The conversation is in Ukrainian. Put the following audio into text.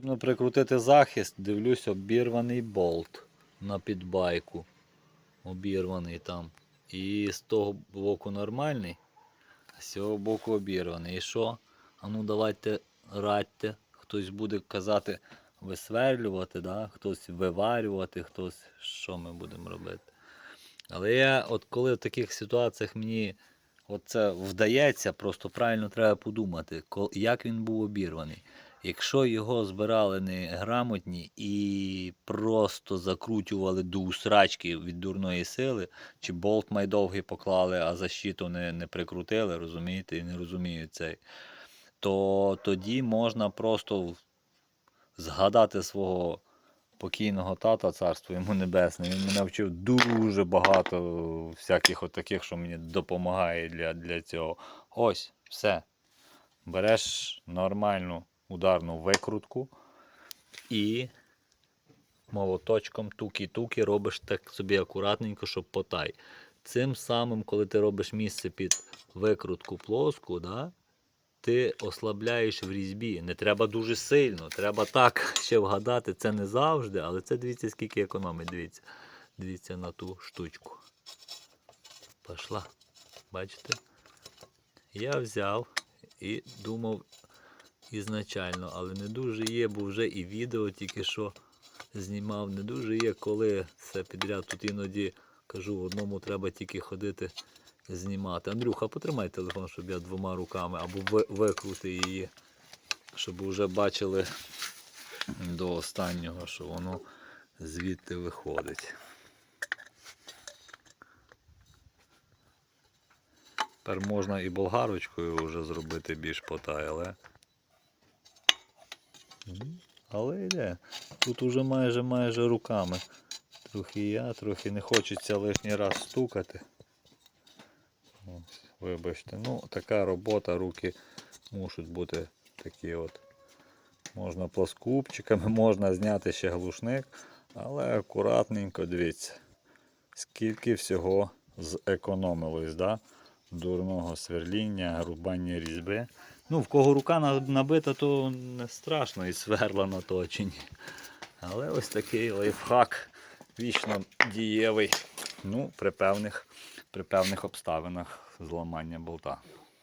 Потрібно прикрутити захист, дивлюсь, обірваний болт на підбайку. Обірваний там. І з того боку нормальний, а з цього боку обірваний. І що? А ну давайте радьте. Хтось буде казати висверлювати, да? хтось виварювати, хтось що ми будемо робити. Але я, от коли в таких ситуаціях мені от це вдається, просто правильно треба подумати, як він був обірваний. Якщо його збирали не грамотні і просто закрутювали до усрачки від дурної сили, чи болт майдовгий поклали, а защиту не, не прикрутили, розумієте, і не розуміють цей, то тоді можна просто згадати свого покійного тата, царство йому небесне. Він мене вчив дуже багато всяких от що мені допомагає для, для цього. Ось, все. Береш нормальну ударну викрутку і молоточком туки-туки робиш так собі акуратненько, щоб потай. Цим самим, коли ти робиш місце під викрутку плоску, да, ти ослабляєш в різьбі. Не треба дуже сильно, треба так ще вгадати. Це не завжди, але це дивіться, скільки економить. Дивіться. Дивіться на ту штучку. Пішла. Бачите? Я взяв і думав ізначально, але не дуже є, бо вже і відео тільки що знімав. Не дуже є, коли все підряд. Тут іноді кажу, в одному треба тільки ходити знімати. Андрюха, потримай телефон, щоб я двома руками або викрути її, щоб вже бачили до останнього, що воно звідти виходить. Тепер можна і болгарочкою вже зробити більш потай, але. Але йде. Тут уже майже майже руками. Трохи я, трохи не хочеться лишній раз стукати. Ось, вибачте. Ну, така робота, руки мушуть бути такі от. Можна плоскупчиками, можна зняти ще глушник, але акуратненько дивіться, скільки всього зекономилось, да? Дурного сверління, рубання різьби. Ну, в кого рука набита, то не страшно і сверла наточені. Але ось такий лайфхак вічно дієвий. Ну, при певних, при певних обставинах зламання болта.